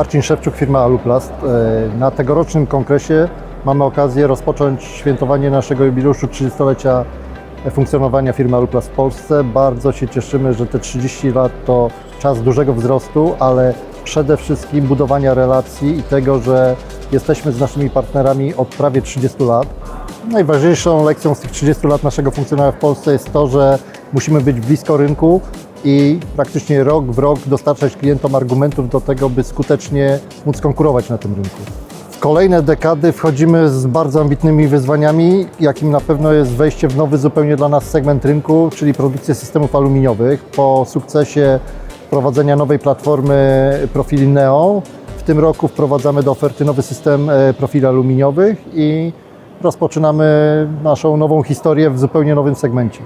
Marcin Szewczuk, firma Aluplast. E, Na tegorocznym kongresie mamy okazję rozpocząć świętowanie naszego jubileuszu 30-lecia funkcjonowania firmy Aluplast w Polsce. Bardzo się cieszymy, że te 30 lat to czas dużego wzrostu, ale przede wszystkim budowania relacji i tego, że jesteśmy z naszymi partnerami od prawie 30 lat. Najważniejszą lekcją z tych 30 lat naszego funkcjonowania w Polsce jest to, że musimy być blisko rynku i praktycznie rok w rok dostarczać klientom argumentów do tego, by skutecznie móc konkurować na tym rynku. W kolejne dekady wchodzimy z bardzo ambitnymi wyzwaniami, jakim na pewno jest wejście w nowy zupełnie dla nas segment rynku, czyli produkcję systemów aluminiowych. Po sukcesie wprowadzenia nowej platformy profili Neo, w tym roku wprowadzamy do oferty nowy system e, profili aluminiowych i rozpoczynamy naszą nową historię w zupełnie nowym segmencie.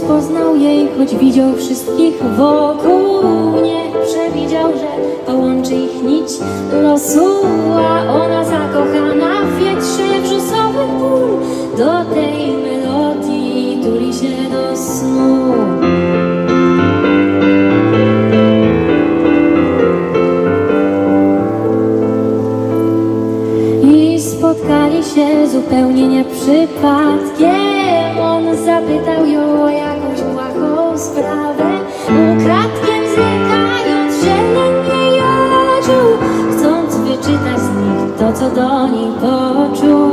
Rozpoznał jej, choć widział wszystkich wokół. Nie przewidział, że połączy ich nić losu, a ona zakochana w wietrze brzusowych ból. Do tej melodii tuli się do snu. I spotkali się zupełnie nie przypadkiem. On zapytał ją o co do nich poczuł.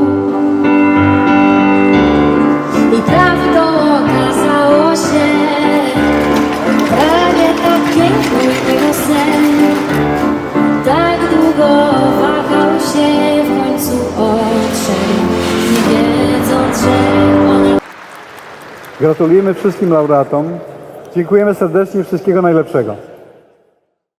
I prawdą okazało się, prawie tak piękny jego sen. Tak długo wahał się, w końcu odszedł, nie wiedząc, że ona Gratulujemy wszystkim laureatom. Dziękujemy serdecznie. Wszystkiego najlepszego.